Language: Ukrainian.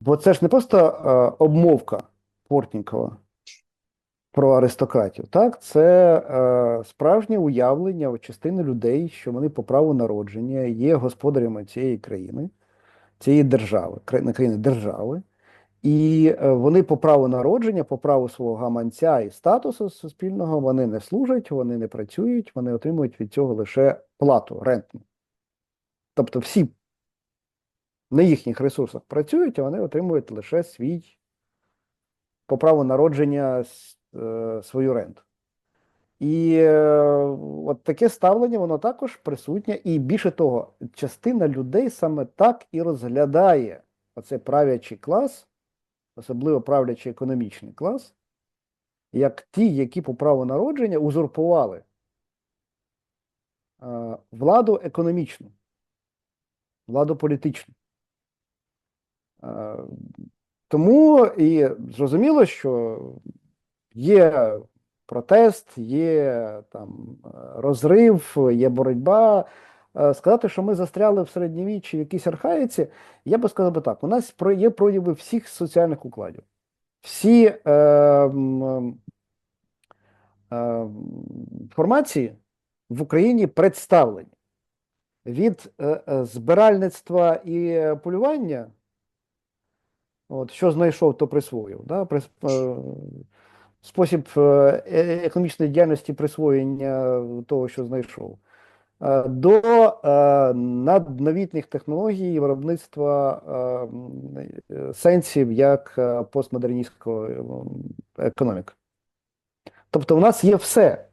Бо це ж не просто е, обмовка Портнікова про аристократів, так? Це е, справжнє уявлення частини людей, що вони по праву народження є господарями цієї країни, цієї держави, кра- країни держави. І е, вони по праву народження, по праву свого гаманця і статусу суспільного, вони не служать, вони не працюють, вони отримують від цього лише плату, рентну. Тобто всі на їхніх ресурсах працюють, а вони отримують лише свій по праву народження е, свою ренту. І е, от таке ставлення, воно також присутнє. І більше того, частина людей саме так і розглядає оцей правлячий клас, особливо правлячий економічний клас, як ті, які по праву народження узурпували е, владу економічну, владу політичну. Тому і зрозуміло, що є протест, є там розрив, є боротьба. Е, Сказати, що ми застряли в середньовіччі в якійсь архаїці, я би сказав би так: у нас є прояви всіх соціальних укладів. Всі е, е, формації в Україні представлені від е, е, збиральництва і полювання. От, що знайшов, то присвоїв. Да? Прис, е, спосіб е, е- економічної діяльності присвоєння того, що знайшов, е, до е, надновітних технологій виробництва е, сенсів як е, постмодерністського е, економіка. Тобто, у нас є все.